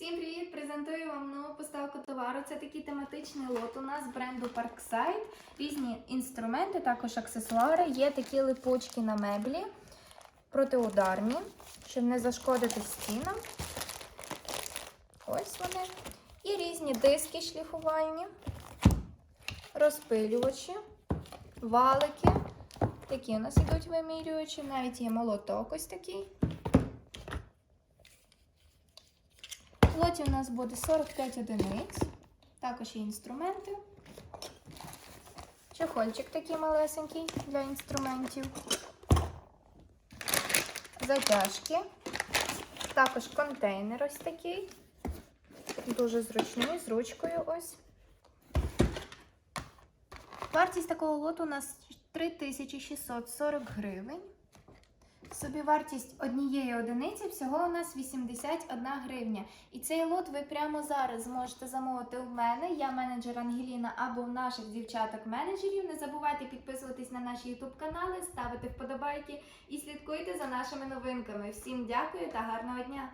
Всім привіт! Презентую вам нову поставку товару. Це такий тематичний лот у нас бренду Parkside. Різні інструменти, також аксесуари. Є такі липучки на меблі, протиударні, щоб не зашкодити стінам. Ось вони. І різні диски шліфувальні, розпилювачі, валики. Такі у нас ідуть вимірювачі, навіть є молоток ось такий. В у нас буде 45 одиниць. Також є інструменти. Чохольчик такий малесенький для інструментів. Затяжки. Також контейнер ось такий. Дуже зручний, з ручкою ось. Вартість такого лоту у нас 3640 гривень. Собівартість однієї одиниці всього у нас 81 гривня. І цей лот ви прямо зараз зможете замовити у мене. Я менеджер Ангеліна або в наших дівчаток-менеджерів. Не забувайте підписуватись на наші ютуб канали, ставити вподобайки і слідкуйте за нашими новинками. Всім дякую та гарного дня!